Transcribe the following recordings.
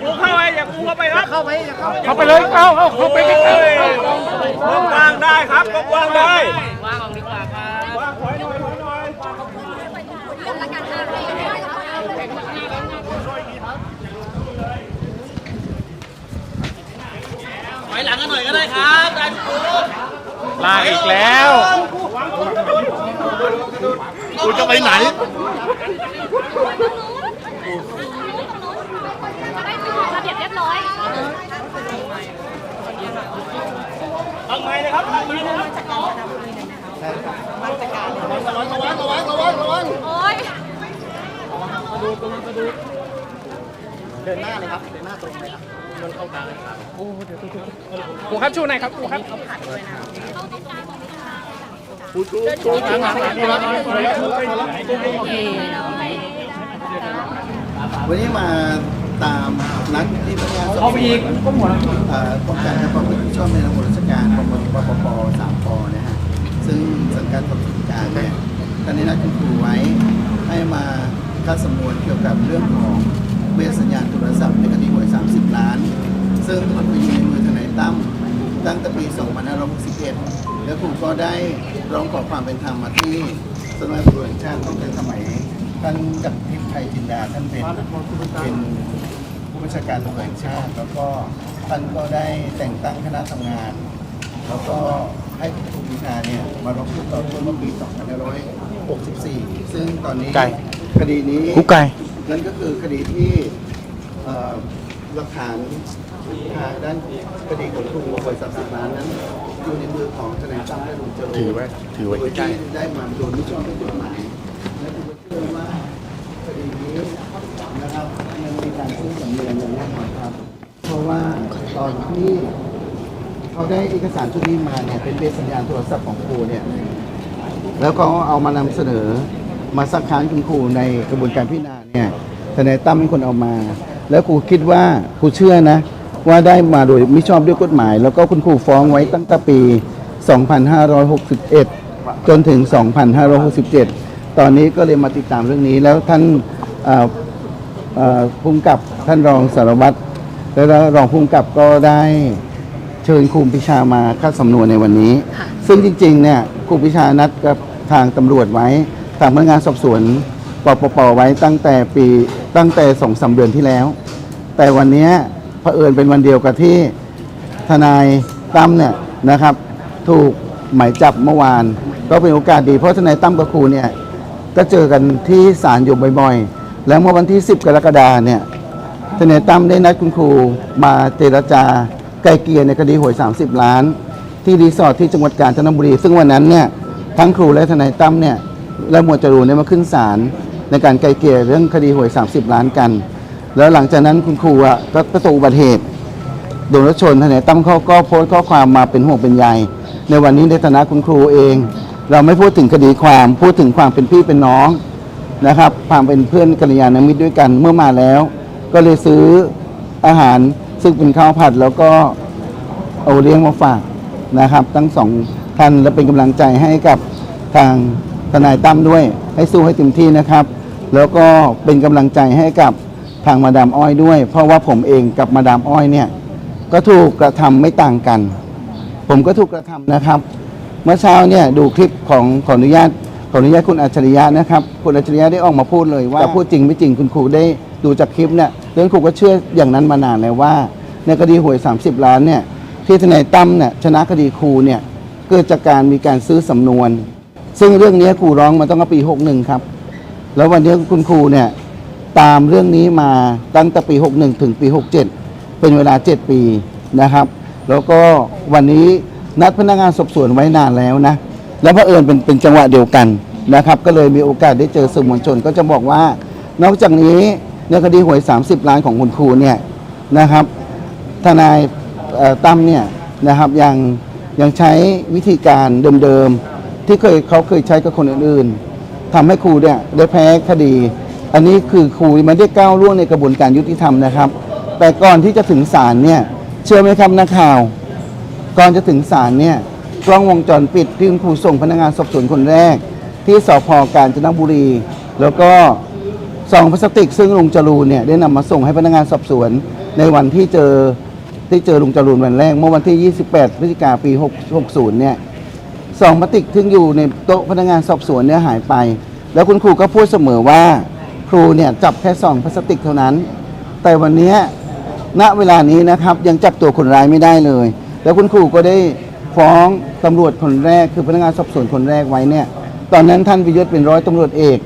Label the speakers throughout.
Speaker 1: กูเข้าไปอย่ากูเข้าไปครับ
Speaker 2: เข้าไปอย่าเข้าไป
Speaker 3: เข้าไปเลยเอาเอาเข้าไปใกล้
Speaker 1: กว้างๆได้ครับกว้างๆได้
Speaker 2: ถอยหลังกันหน่อยก็ได้ครับได้ทุกคน
Speaker 3: ๆลากอีกแล้ว
Speaker 4: คุณจะไปไหน
Speaker 5: ระเบียบเรียบร้อย
Speaker 1: ตั้งไม้นะครับตั้งไม้นะครับ
Speaker 5: โอ้ย
Speaker 3: ครูครับชูหน่อยครับครูครับ
Speaker 4: วันนี้มา ตามนัดที่พนักงานสอบสวน
Speaker 3: เอาไปอีกก็หมดแล้ว
Speaker 4: เอ่อป้องกันและประพฤติมิชอบในระบบราชการประมวลปปปสามปนะฮะซึ่งสังกัดกรมกิจการเนี่ยท่านได้นัดคุณครูไว้ให้มาคัดสำนวนเกี่ยวกับเรื่องของเวชสัญญาณโทรศัพท์ในคดีหวย 30 ล้าน ซึ่งมันไปอยู่ในมือทนายตั้มตั้งแต่ปี2561แล้วครูก็ได้ร้องขอความเป็นธรรมมาที่สำนักงานตำรวจแห่งชาติตั้งแต่สมัยท่านกับทิพย์ไทยจินดาท่านเป็นเป็น ผู้บัญชาการตำรวจแห่งชาติ แล้วก็ท่านก็ได้แต่งตั้งคณะทำงาน แล้วก็ให้คุณครูปีชาเนี่ยมาร้องทุกข์ต่อต้นเมื่อปี2564 ซึ่งตอนนี้
Speaker 3: ไก่
Speaker 4: คดีนี้
Speaker 3: ครูไก่
Speaker 4: นั่นก็คือคดีที่เอ่อหลักฐานทางด้านคดีของครูหวย30ล้านนั้นอยู่ในมือของทนายตั้มและลุงเจริญ
Speaker 3: ถือไว้ถือไว้
Speaker 4: โดย
Speaker 3: ใกล้
Speaker 4: ที่ได้มาโดยไม่ชอบด้วยกฎหมายและครูก็เชื่อว่าคดีนี้นะครับมันมีการซื้อสำเนียงอย่างแน่นอนครับ เพราะว่า ตอนที่เขาได้เอกสารชุดนี้มาเนี่ยเป็นเบสสัญญาณโทรศัพท์ของครูเนี่ยแล้วก็เอามานำเสนอมาสักค้านคุณครูในกระบวนการพิจารณาเนี่ยทนายตั้มเป็นคนเอามา แล้วครูคิดว่าครูเชื่อนะ ว่าได้มาโดยมิชอบด้วยกฎหมาย แล้วก็คุณครูฟ้องไว้ตั้งแต่ปี 2561 จนถึง 2567 ตอนนี้ก็เลยมาติดตามเรื่องนี้แล้วท่านภูมิกับท่านรองสารวัตร และรองภูมิกับก็ได้เชิญครูพิชามาคัดสำนวนในวันนี้ ซึ่งจริงๆเนี่ยครูพิชานัดกับทางตำรวจไว้ทางพนักงานสอบสวนปปปไว้ตั้งแต่ปีตั้งแต่สองสาเดือนที่แล้ว แต่วันเนี้ยเผอิญเป็นวันเดียวกับที่ทนายตั้มเนี่ยนะครับ ถูกหมายจับเมื่อวาน ก็เป็นโอกาสดีเพราะทนายตั้มกับครูเนี่ยก็เจอกันที่ศาลอยู่บ่อยๆ แล้วเมื่อวันที่ 10 กรกฎาเนี่ย ทนายตั้มได้นัดคุณครูมาเจรจาไกลเกลี่ยในคดีหวย 30 ล้าน ที่รีสอร์ทที่จังหวัดกาญจนบุรี ซึ่งวันนั้นเนี่ยทั้งครูและทนายตั้มเนี่ยและหมวดจรูนเนี่ยมาขึ้นศาลในการไกลเกลี่ยเรื่องคดีหวย 30 ล้านกัน แล้วหลังจากนั้นคุณครูอะก็ประสบอุบัติเหตุโดนรถชนทนายตั้มเขาก็โพสต์ข้อความมาเป็นห่วงเป็นใยในวันนี้ในฐานะคุณครูเอง เราไม่พูดถึงคดีความพูดถึงความเป็นพี่เป็นน้องนะครับความเป็นเพื่อนกัลยาณมิตรด้วยกันเมื่อมาแล้ว ก็เลยซื้ออาหารซึ่งเป็นข้าวผัดแล้วก็เอาเลี้ยงมาฝากนะครับ ทั้งสองท่านและเป็นกำลังใจให้กับทางทนายตั้มด้วย ให้สู้ให้เต็มที่นะครับ แล้วก็เป็นกำลังใจให้กับทางมาดามอ้อยด้วย เพราะว่าผมเองกับมาดามอ้อยเนี่ยก็ถูกกระทำไม่ต่างกัน ผมก็ถูกกระทำนะครับ เมื่อเช้าเนี่ยดูคลิปของขออนุญาตขออนุญาตคุณอัจฉริยะนะครับ คุณอัจฉริยะได้ออกมาพูดเลยว่าพูดจริงไม่จริงคุณครูได้ดูจากคลิปเนี่ย เรื่องครูก็เชื่ออย่างนั้นมานานแล้วว่า ในคดีหวย 30 ล้านเนี่ยที่ทนายตั้มเนี่ยชนะคดีครูเนี่ยเกิดจากการมีการซื้อสำนวน ซึ่งเรื่องนี้ครูร้องมาตั้งแต่ปี 61 ครับ แล้ววันนี้คุณครูเนี่ยตามเรื่องนี้มาตั้งแต่ปี 61 ถึงปี 67 เป็นเวลา 7 ปีนะครับ แล้วก็วันนี้นัดพนักงานสอบสวนไว้นานแล้วนะ แล้วพอเอิญเป็นเป็นจังหวะเดียวกันนะครับ ก็เลยมีโอกาสได้เจอสื่อมวลชนก็จะบอกว่า นอกจากนี้ ในคดีหวย 30 ล้านของคุณครูเนี่ยนะครับ ทนายตั้มเนี่ยนะครับยังยังใช้วิธีการเดิมๆ ที่เคยเขาเคยใช้กับคนอื่นๆทำให้ครูเนี่ยได้แพ้คดี อันนี้คือครูไม่ได้ก้าวล่วงในกระบวนการยุติธรรมนะครับ แต่ก่อนที่จะถึงศาลเนี่ยเชื่อไหมครับนักข่าว ก่อนจะถึงศาลเนี่ยกล้องวงจรปิดที่คุณครูส่งพนักงานสอบสวนคนแรก ที่สพกาญจนบุรี แล้วก็ ซองพลาสติก ซึ่งลุงจรูนเนี่ยได้นำมาส่งให้พนักงานสอบสวน ในวันที่เจอที่เจอลุงจรูนวันแรก เมื่อวันที่ 28 พฤศจิกาปี6 60เนี่ยซองพลาสติกที่งอยู่ในโต๊ะพนักงานสอบสวนเนี่ยหายไป แล้วคุณครูก็พูดเสมอว่าครูเนี่ยจับแค่ซองพลาสติกเท่านั้น แต่วันนี้ณเวลานี้นะครับยังจับตัวคนร้ายไม่ได้เลย แล้วคุณครูก็ได้ฟ้องตำรวจคนแรกคือพนักงานสอบสวนคนแรกไว้เนี่ยตอนนั้นท่านวิยศเป็นร้อยตำรวจเอก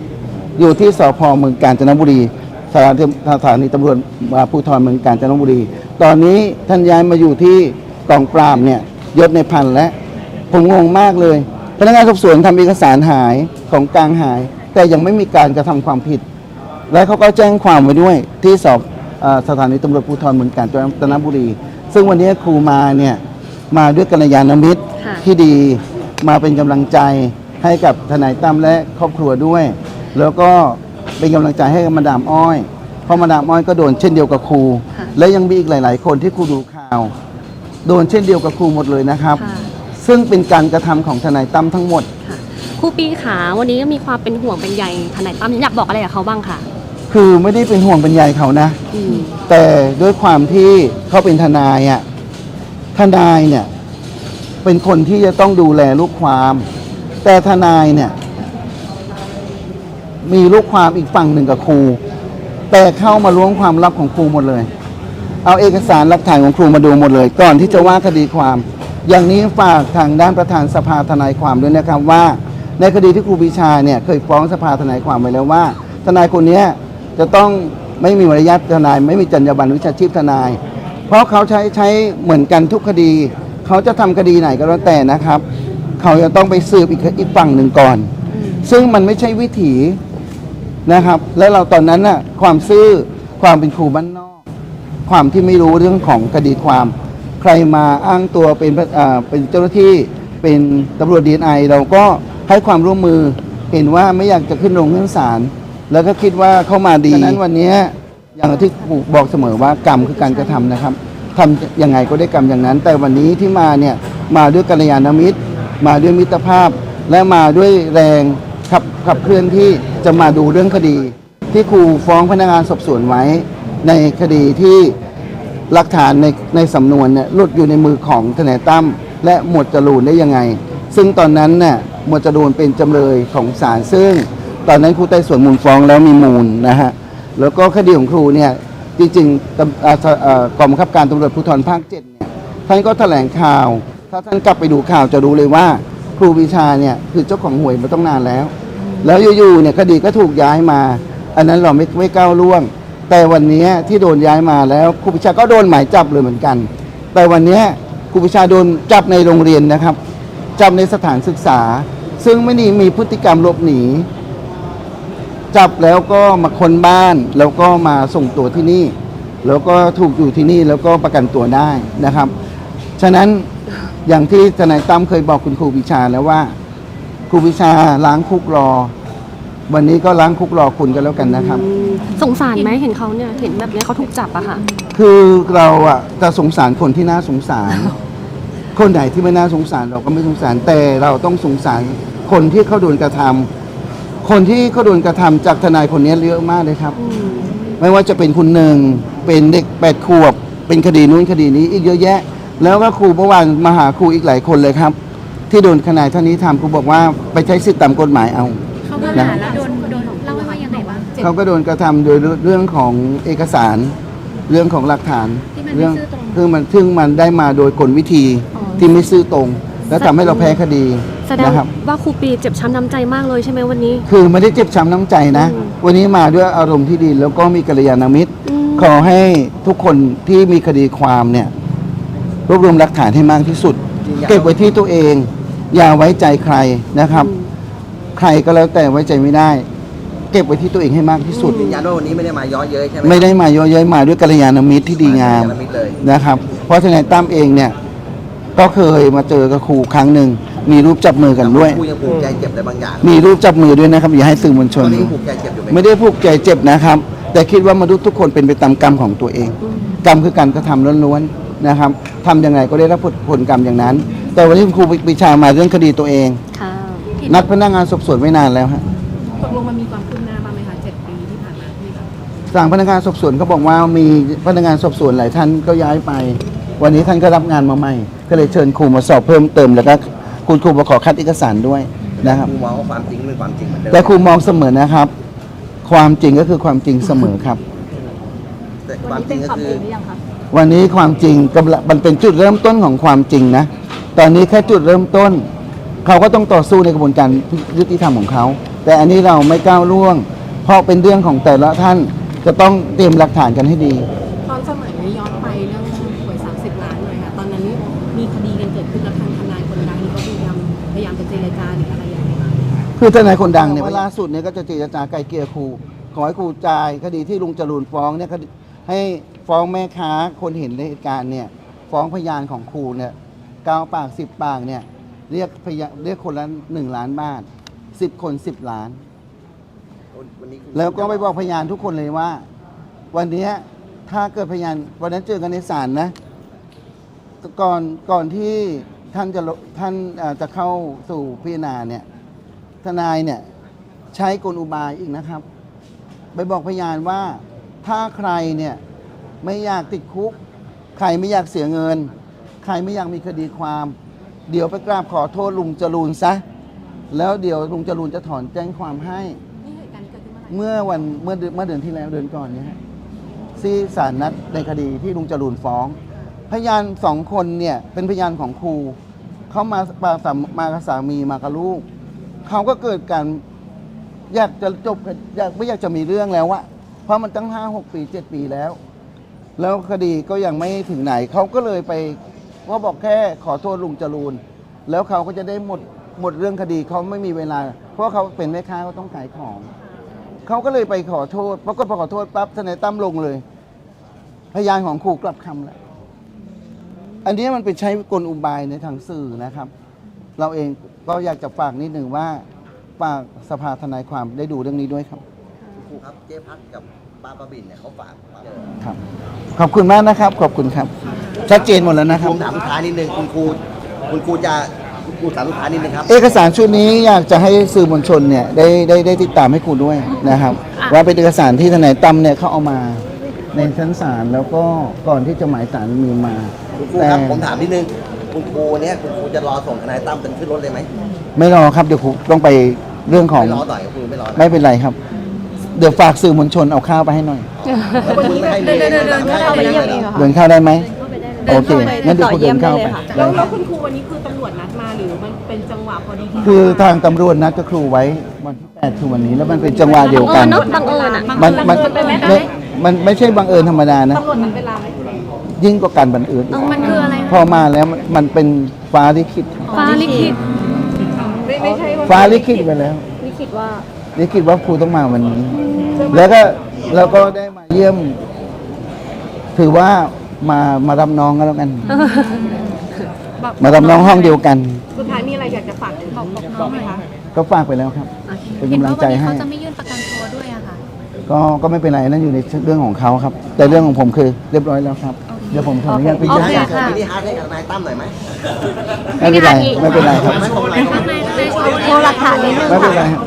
Speaker 4: อยู่ที่สพเมืองกาญจนบุรีสถานีสถานีตำรวจภูธรเมืองกาญจนบุรี ตอนนี้ท่านย้ายมาอยู่ที่กองปราบเนี่ยยศในพันและผมงงมากเลย พนักงานสอบสวนทำเอกสารหายของกลางหาย แต่ยังไม่มีการกระทำความผิด และเขาก็แจ้งความไว้ด้วยที่สอบเออสถานีตำรวจภูธรเมืองกาญจนบุรี ซึ่งวันนี้ครูมาเนี่ยมาด้วยกัลยาณมิตร
Speaker 5: ค่ะ
Speaker 4: ที่ดีมาเป็นกำลังใจให้กับทนายตั้มและครอบครัวด้วย แล้วก็เป็นกำลังใจให้กับมาดามอ้อย เพราะมาดามอ้อยก็โดนเช่นเดียวกับครู และยังมีอีกหลาย ๆ คนที่ครูดูข่าว โดนเช่นเดียวกับครูหมดเลยนะครับ
Speaker 6: ค่ะ
Speaker 4: ซึ่งเป็นการกระทำของทนายตั้มทั้งหมด
Speaker 6: ค่ะครูปีขาวันนี้ก็มีความเป็นห่วงเป็นใยทนายตั้มอยากบอกอะไรกับเขาบ้างค่ะ
Speaker 4: คือไม่ได้เป็นห่วงเป็นใยเขานะ
Speaker 6: อืม
Speaker 4: แต่ด้วยความที่เขาเป็นทนายอะทนายเนี่ยเป็นคนที่จะต้องดูแลลูกความ แต่ทนายเนี่ย มีลูกความอีกฝั่งหนึ่งกับครู แต่เข้ามาล้วงความลับของครูหมดเลย เอาเอกสารหลักฐานของครูมาดูหมดเลย ก่อนที่จะว่าคดีความ อย่างนี้ฝากทางด้านประธานสภาทนายความด้วยนะครับว่า ในคดีที่ครูปีชาเนี่ยเคยฟ้องสภาทนายความไว้แล้วว่า ทนายคนนี้จะต้องไม่มีมารยาททนาย ไม่มีจรรยาบรรณวิชาชีพทนาย เพราะเขาใช้ใช้เหมือนกันทุกคดี เขาจะทำคดีไหนก็แล้วแต่นะครับ เขาจะต้องไปสืบอีกอีกฝั่งหนึ่งก่อน ซึ่งมันไม่ใช่วิถี นะครับ แล้วเราตอนนั้นน่ะความซื่อความเป็นครูบ้านนอก ความที่ไม่รู้เรื่องของคดีความ ใครมาอ้างตัวเป็นอ่าเป็นเจ้าหน้าที่เป็นตำรวจดีไอเราก็ให้ความร่วมมือเห็นว่าไม่อยากจะขึ้นโรงขึ้นศาลแล้วก็คิดว่าเข้ามาดีฉะนั้นวันนี้อย่างที่บอกเสมอว่ากรรมคือการกระทำนะครับทำยังไงก็ได้กรรมอย่างนั้น แต่วันนี้ที่มาเนี่ยมาด้วยกัลยาณมิตร มาด้วยมิตรภาพ และมาด้วยแรงขับขับเคลื่อนที่ จะมาดูเรื่องคดี ที่ครูฟ้องพนักงานสอบสวนไว้ ในคดีที่หลักฐานในในสำนวนเนี่ยหลุดอยู่ในมือของทนายตั้มและหมวดจรูนได้ยังไง ซึ่งตอนนั้นเนี่ยหมวดจรูนเป็นจำเลยของศาลซึ่ง ตอนนั้นครูไต่สวนมูลฟ้องแล้วมีมูลนะฮะแล้วก็คดีของครูเนี่ยจริงๆตำอ่าเอ่อกองบังคับการตำรวจภูธรภาคเจ็ดเนี่ยท่านก็แถลงข่าว ถ้าท่านกลับไปดูข่าวจะรู้เลยว่า ครูวิชาเนี่ยคือเจ้าของหวยมาต้องนานแล้ว แล้วอยู่ๆเนี่ยคดีก็ถูกย้ายมา อันนั้นเราไม่ไม่ก้าวล่วง แต่วันนี้ที่โดนย้ายมาแล้วครูปิชาก็โดนหมายจับเลยเหมือนกัน แต่วันนี้ครูปิชาโดนจับในโรงเรียนนะครับจับในสถานศึกษา ซึ่งไม่ได้มีพฤติกรรมหลบหนี จับแล้วก็มาค้นบ้าน แล้วก็มาส่งตัวที่นี่ แล้วก็ถูกอยู่ที่นี่แล้วก็ประกันตัวได้นะครับ ฉะนั้นอย่างที่ทนายตั้มเคยบอกคุณครูปิชาแล้วว่า ครูปิชาล้างคุกรอ วันนี้ก็ล้างคุกรอคุณกันแล้วกันนะครับ
Speaker 6: อืมสงสารไหมเห็นเขาเนี่ยเห็นแบบเนี้ยเขาถูกจับอะค่ะ
Speaker 4: คือเราอะจะสงสารคนที่น่าสงสาร คนไหนที่ไม่น่าสงสารเราก็ไม่สงสาร แต่เราต้องสงสารคนที่เขาโดนกระทำคนที่เขาโดนกระทำจากทนายคนนี้เยอะมากเลยครับ ไม่ว่าจะเป็นคุณหนึ่งเป็นเด็กแปดขวบ เป็นคดีนู้นคดีนี้อีกเยอะแยะ แล้วก็ครูเมื่อวานมาหาครูอีกหลายคนเลยครับ ที่โดนทนายท่านนี้ทำครูบอกว่าไปใช้สิทธิตามกฎหมายเอา
Speaker 5: เขามา
Speaker 4: นะ
Speaker 5: หาแล้วโดนโดนเล่าให้ว่ายังไงบ้าง
Speaker 4: เขาก็โดนกระทำโดยเรื่องของเอกสาร เรื่องของหลักฐาน
Speaker 5: ที่มันไม่
Speaker 4: เรื่อง
Speaker 5: ซื่อตรง
Speaker 4: ซึ่งมันซึ่งมันได้มาโดยกลวิธี
Speaker 6: อ๋อ
Speaker 4: ที่ไม่ซื่อตรง และทำให้เราแพ้คดี
Speaker 6: แสดง
Speaker 4: นะครับ
Speaker 6: ว่าครูปีเจ็บช้ำน้ำใจมากเลยใช่ไหมวันนี้
Speaker 4: คือไม่ได้เจ็บช้ำน้ำใจนะ
Speaker 6: อืม
Speaker 4: วันนี้มาด้วยอารมณ์ที่ดีแล้วก็มีกัลยาณมิตร
Speaker 6: อืม
Speaker 4: ขอให้ทุกคนที่มีคดีความเนี่ยรวบรวมหลักฐานให้มากที่สุด เก็บไว้ที่ตัวเอง อย่าไว้ใจใครนะครับ ใครก็แล้วแต่ไว้ใจไม่ได้ เก็บไว้ที่ตัวเองให้มากที่สุด
Speaker 2: ยืนยันว่าวันนี้ไม่ได้มาย้อเย้ยใช่ไหม
Speaker 4: ไม่ได้มาเยอะเย้ยมาด้วยกัลยาณมิตรที่ดีงาม
Speaker 2: กัลยณมิตรเลย
Speaker 4: นะครับ เพราะทนายตั้มเองเนี่ย ก็เคยมาเจอกับครูครั้งหนึ่ง มีรูปจับมือกันด้วย
Speaker 2: ครูยังผูกใจเจ็บในบางอย่าง
Speaker 4: มีรูปจับมือด้วยนะครับ อย่าให้สื่อมวลช
Speaker 2: ต
Speaker 4: น
Speaker 2: อนนี้ยังผูกใจเจ็บอยู่ไหม
Speaker 4: ไม่ได้ผูกใจเจ็บนะครับ แต่คิดว่ามนุษย์ทุกคนเป็นไปตามกรรมของตัวเอง กรรมคือการกระทำล้วนๆนะครับทำยังไงก็ได้รับผลกรรมอย่างนั้น แต่วันนี้คุณครูปรีชามาเรื่องคดีตัวเอง
Speaker 6: ค่ะ
Speaker 4: นัดพนักงานสอบสวนไว้นานแล้วฮะ
Speaker 7: ตกลงมันมีความคืบหน้าบ้างไหมคะเจ็ดปีที่ผ่านมา
Speaker 4: สั่งพนักงานสอบสวนเขาบอกว่ามีพนักงานสอบสวนหลายท่านก็ย้ายไป วันนี้ท่านก็รับงานมาใหม่ ก็เลยเชิญครูมาสอบเพิ่มเติมแล้วก็คุณครูมาขอคัดเอกสารด้วยนะครับ
Speaker 2: ครูมองว่าความจริงเป็นความจริงเหมือนเดิม
Speaker 4: แต่ครูมองเสมอนะครับ ความจริงก็คือความจริงเสมอครับ
Speaker 2: แต่ความจริงก็คือ
Speaker 4: วันนี้ความจริงกำลังมันเป็นจุดเริ่มต้นของความจริงนะ ตอนนี้แค่จุดเริ่มต้น เขาก็ต้องต่อสู้ในกระบวนการยุติธรรมของเขา แต่อันนี้เราไม่ก้าวล่วง เพราะเป็นเรื่องของแต่ละท่านจะต้องเตรียมหลักฐานกันให้ดี
Speaker 7: ตอนสมัยย้อนไปเรื่องหวย30 ล้านเลยค่ะ ตอนนั้นมีคดีกันเกิดขึ้นแล้วทางทนายคนดังนี่เขาพยายามพยายามจะเจรจาหรืออะไรอย่างไรบ้าง
Speaker 4: คือทนายคนดังเนี่ยล่าสุดเนี่ยก็จะเจรจาไกลเกลี่ยครูขอให้ครูจ่ายคดีที่ลุงจรูนฟ้องเนี่ยคดีให้ ฟ้องแม่ค้าคนเห็นในเหตุการณ์เนี่ย ฟ้องพยานของครูเนี่ยเก้าปากสิบปากเนี่ย เรียกพยานเรียกคนละหนึ่งล้านบาทสิบคนสิบล้าน
Speaker 2: วันนี้
Speaker 4: แล้วก็ไปบอกพยานทุกคนเลยว่า วันเนี้ยถ้าเกิดพยานวันนั้นเจอกันในศาลนะ ก่อนก่อนที่ท่านจะลท่านเอ่อจะเข้าสู่พิจารณาเนี่ยทนายเนี่ยใช้กลอุบายอีกนะครับ ไปบอกพยานว่าถ้าใครเนี่ย ไม่อยากติดคุก ใครไม่อยากเสียเงิน ใครไม่อยากมีคดีความ เดี๋ยวไปกราบขอโทษลุงจรูนซะ แล้วเดี๋ยวลุงจรูนจะถอนแจ้งความให้
Speaker 7: นี่เหตุการณ์เกิดขึ้นเมื่อไหร่
Speaker 4: เมื่อวันเมื่อเดือนเมื่อเดือนที่แล้วเดือนก่อนเนี่ยฮะที่ศาลนัดในคดีที่ลุงจรูนฟ้อง พยานสองคนเนี่ยเป็นพยานของครู เขามามาสามมากับสามีมากับลูก เขาก็เกิดการอยากจะจบอยากไม่อยากจะมีเรื่องแล้วอะเพราะมันตั้งห้าหกปีเจ็ดปีแล้ว แล้วคดีก็ยังไม่ถึงไหนเขาก็เลยไปว่าบอกแค่ขอโทษลุงจรูนแล้วเขาก็จะได้หมดหมดเรื่องคดีเขาไม่มีเวลา เพราะเขาเป็นแม่ค้าเขาต้องขายของเขาก็เลยไปขอโทษปรากฏพอขอโทษปั๊บทนายตั้มลงเลย พยานของครูกลับคำแล้วอันนี้มันเป็นใช้กลอุบายในทางสื่อนะครับ เราเองก็อยากจะฝากนิดหนึ่งว่าฝากสภาทนายความได้ดูเรื่องนี้ด้วยครับ
Speaker 2: ครูครับเจ๊พัดกับ ป้าประบินเนี่ยเขาฝากมา
Speaker 4: ครับขอบคุณมากนะครับ ขอบคุณครับชัดเจนหมดแล้วนะค
Speaker 2: ผ
Speaker 4: รับ
Speaker 2: มถามสุดท้ายนิดนึงคุณครูคุณครูจะคุณครูถามสุดท้ายนิดนึงครับ
Speaker 4: เอกสารชุดนี้อยากจะให้สื่อมวลชนเนี่ยได้ได้ได้ติดตามให้ครูด้วยนะครับ ว่าเป็นเอกสารที่ทนายตั้มเนี่ยเขาเอามาในชั้นศาลแล้วก็ก่อนที่จะหมายสารมีมา
Speaker 2: คุณครูครับผมถามนิดนึงคุณครูเนี่ยคุณครูจะรอส่งทนายตั้มเป็นขึ้นรถเลยไหม
Speaker 4: ไม่รอครับเดี๋ยวครูต้องไปเรื่องของ
Speaker 2: ไม่รอต่อยครูไม่รอนะ
Speaker 4: ไม่เป็นไรครับ เดี๋ยวฝากสื่อมวลชนเอาข้าวไปให้หน่อย
Speaker 2: วันนี้ไม่ให้เดินเดินเดินเข้าไปเยี่ยมเอง
Speaker 4: เดินเข้าได้ไหมโอเคงั้นเดี๋ยวคุณเดินเข้าไป
Speaker 7: แล้
Speaker 4: ได้
Speaker 7: ว
Speaker 4: ค
Speaker 7: แล้
Speaker 4: รั
Speaker 7: ว
Speaker 4: บ
Speaker 7: คุณครูวันนี้คือตำรวจนัดมาหรือมันเป็นจังหวะพอดีที่
Speaker 4: คือทางตำรวจนัดกับครูไว้วันที่แปดคือวันนี้แล้วมันเป็นจังหวะเดียวกั
Speaker 6: อนเนาะบังเอิญอะ
Speaker 4: มันมันไม่มันไม่ใช่บังเอิญธรรมดานะ
Speaker 7: ตำรวจนัดเวลาไหม
Speaker 4: ยิ่งกว่าการบังเอิญอีก
Speaker 5: มันคืออะไร
Speaker 4: พอมาแล้วมันมันเป็นฟ้าลิขิต
Speaker 6: ฟ้าลิขิต
Speaker 7: ไม่ไม่ใช่ว่า
Speaker 4: ฟ้าลิขิตไปแล้ว
Speaker 6: ลิขิตว่า
Speaker 4: ลิขิตว่าครูต้องมาวันนี้ แล้วก็แล้วก็ได้มาเยี่ยม ถือว่ามามารับน้องกันแล้วกัน มารับน้องห้องเดียวกัน
Speaker 7: สุดท้ายมีอะไรอยากจะฝากถึงบอกน้องไหมคะ
Speaker 4: ก็ฝากไปแล้วครับ เป็น
Speaker 5: เห็น
Speaker 4: กำลั
Speaker 5: ว่าง
Speaker 4: ใจ
Speaker 5: วันนี้
Speaker 4: ให้
Speaker 5: เขาจะไม่ยื่นประกันตัวด้วยอะค่ะ
Speaker 4: ก็ก็ไม่เป็นไรนั่นอยู่ในเรื่องของเขาครับ แต่เรื่องของผมคือเรียบร้อยแล้วครับ เดี๋ยวผมขออนุญาตไป
Speaker 6: โอ
Speaker 4: ย้า
Speaker 6: เค
Speaker 4: ย
Speaker 6: ค่ะ
Speaker 2: มินิฮาร์ดให้กับทนายตั้มหน่อยไหม
Speaker 4: ไม่เป็นไรไม่เป็นไรครับ
Speaker 2: ไม่เป็นไร
Speaker 5: ข้างในในโชว์
Speaker 6: โชว์หลักฐานนิดนึง
Speaker 4: ไม่เป็นไรครับ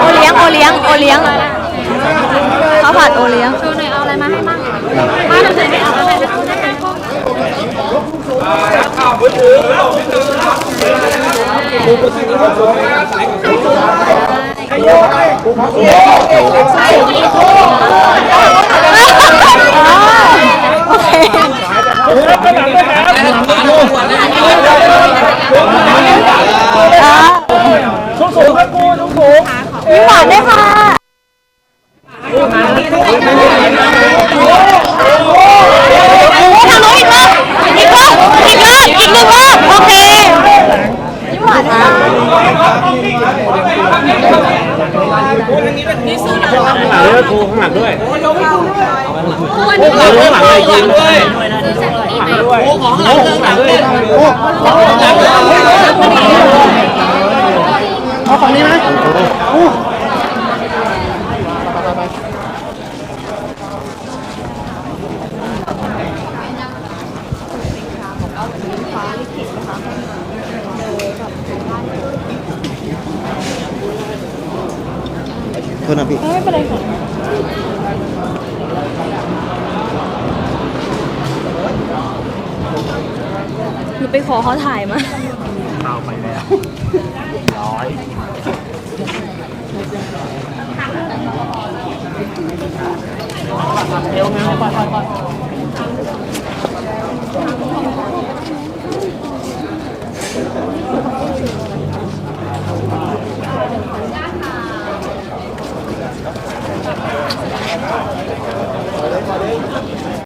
Speaker 6: โอเลี้ยงโอเลี้ยงโอเลี้ยงโอเลี้ยงข้าวผัดโอเลี้ยง
Speaker 5: โชว์หน่อยเอาอะไรมาให้บ้างมาทำไหนไม่เอาอะไรไปเอาได้ไหม
Speaker 1: สูงสูงครับครูสูงสูง
Speaker 6: ยิ้มหวานได้ค่ะ โอ้ทางนู้นอีกรอบอีกรอบอีกรอบอีกรอบอีกหนึ่งรอบโอเคยิ้มหวานค่ะ
Speaker 1: หลังด้วยครูข้างหลังด้วย
Speaker 5: วันนี้
Speaker 1: ข้างหลังเลยยิงด้วย
Speaker 5: ซื้อเสร็จอีกไหม
Speaker 1: ด้วยข้างหลังข้างหลังด้วย
Speaker 4: เอาฝั่งนี้ไหมโอ้
Speaker 2: โทษนะพี่
Speaker 1: ไม่เป็นไรค่ะ ไปขอเขาถ่ายมา
Speaker 8: เอาไปแล้วร้อย
Speaker 9: เอวเงี้ยไปไปไป